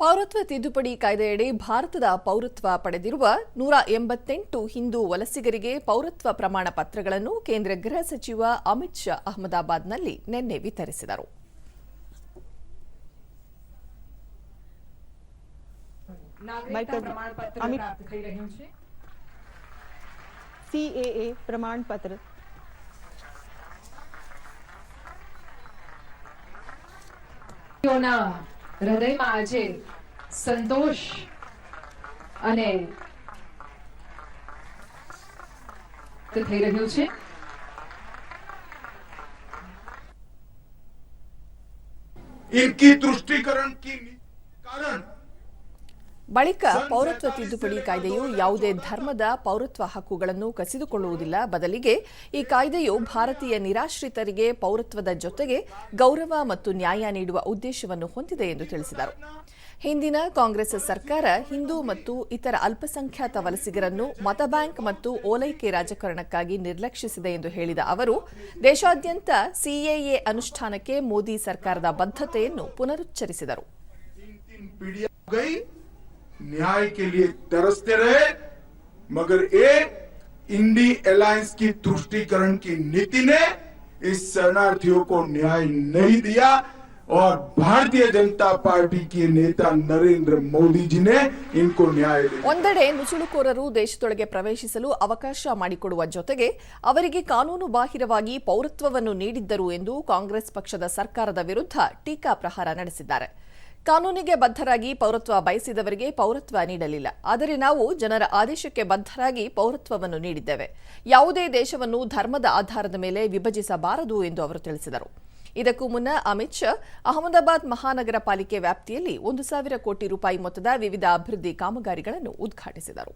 ಪೌರತ್ವ ತಿದ್ದುಪಡಿ ಕಾಯ್ದೆಯಡಿ ಭಾರತದ ಪೌರತ್ವ ಪಡೆದಿರುವ ನೂರ ಎಂಬತ್ತೆಂಟು ಹಿಂದೂ ವಲಸಿಗರಿಗೆ ಪೌರತ್ವ ಪ್ರಮಾಣ ಪತ್ರಗಳನ್ನು ಕೇಂದ್ರ ಗೃಹ ಸಚಿವ ಅಮಿತ್ ಶಾ ಅಹಮದಾಬಾದ್ನಲ್ಲಿ ನಿನ್ನೆ ವಿತರಿಸಿದರು. ಪ್ರಮಾಣ ಪತ್ರ પ્રાપ્ત થઈ રહ્યું છે सीएए प्रमाण पत्र તેઓના હૃદયમાં આજે સંતોષ અને થઈ રહ્યું છે इनकी तुष्टिकरण की कारण ಬಳಿಕ ಪೌರತ್ವ ತಿದ್ದುಪಡಿ ಕಾಯ್ದೆಯು ಯಾವುದೇ ಧರ್ಮದ ಪೌರತ್ವ ಹಕ್ಕುಗಳನ್ನು ಕಸಿದುಕೊಳ್ಳುವುದಿಲ್ಲ. ಬದಲಿಗೆ ಈ ಕಾಯ್ದೆಯು ಭಾರತೀಯ ನಿರಾಶ್ರಿತರಿಗೆ ಪೌರತ್ವದ ಜೊತೆಗೆ ಗೌರವ ಮತ್ತು ನ್ಯಾಯ ನೀಡುವ ಉದ್ದೇಶವನ್ನು ಹೊಂದಿದೆ ಎಂದು ತಿಳಿಸಿದರು. ಹಿಂದಿನ ಕಾಂಗ್ರೆಸ್ ಸರ್ಕಾರ ಹಿಂದೂ ಮತ್ತು ಇತರ ಅಲ್ಪಸಂಖ್ಯಾತ ವಲಸಿಗರನ್ನು ಮತಬ್ಯಾಂಕ್ ಮತ್ತು ಓಲೈಕೆ ರಾಜಕಾರಣಕ್ಕಾಗಿ ನಿರ್ಲಕ್ಷಿಸಿದೆ ಎಂದು ಹೇಳಿದ ಅವರು, ದೇಶಾದ್ಯಂತ ಸಿಎಎ ಅನುಷ್ಠಾನಕ್ಕೆ ಮೋದಿ ಸರ್ಕಾರದ ಬದ್ಧತೆಯನ್ನು ಪುನರುಚ್ಚರಿಸಿದರು. न्याय के लिए तरसते रहे मगर एक इंडी अलायंस की तुष्टिकरण की नीति ने इस शरणार्थियों को न्याय नहीं दिया और भारतीय जनता पार्टी के नेता नरेंद्र मोदी जी ने इनको न्याय दिया ಒಂದೆಡೆ ನುಸುಳುಕೋರರು ದೇಶದೊಳಗೆ ಪ್ರವೇಶಿಸಲು ಅವಕಾಶ ಮಾಡಿಕೊಡುವ ಜೊತೆಗೆ ಅವರಿಗೆ ಕಾನೂನು ಬಾಹಿರವಾಗಿ ಪೌರತ್ವವನ್ನು ನೀಡಿದ್ದರು ಎಂದು ಕಾಂಗ್ರೆಸ್ ಪಕ್ಷದ ಸರ್ಕಾರದ ವಿರುದ್ಧ ಟೀಕಾ ಪ್ರಹಾರ ನಡೆಸಿದ್ದಾರೆ ಕಾನೂನಿಗೆ ಬದ್ಧರಾಗಿ ಪೌರತ್ವ ಬಯಸಿದವರಿಗೆ ಪೌರತ್ವ ನೀಡಲಿಲ್ಲ. ಆದರೆ ನಾವು ಜನರ ಆದೇಶಕ್ಕೆ ಬದ್ಧರಾಗಿ ಪೌರತ್ವವನ್ನು ನೀಡಿದ್ದೇವೆ. ಯಾವುದೇ ದೇಶವನ್ನು ಧರ್ಮದ ಆಧಾರದ ಮೇಲೆ ವಿಭಜಿಸಬಾರದು ಎಂದು ಅವರು ತಿಳಿಸಿದರು. ಇದಕ್ಕೂ ಮುನ್ನ ಅಮಿತ್ ಶಾ ಅಹಮದಾಬಾದ್ ಮಹಾನಗರ ಪಾಲಿಕೆ ವ್ಯಾಪ್ತಿಯಲ್ಲಿ ಒಂದು ಸಾವಿರ ಕೋಟಿ ರೂಪಾಯಿ ಮೊತ್ತದ ವಿವಿಧ ಅಭಿವೃದ್ಧಿ ಕಾಮಗಾರಿಗಳನ್ನು ಉದ್ಘಾಟಿಸಿದರು.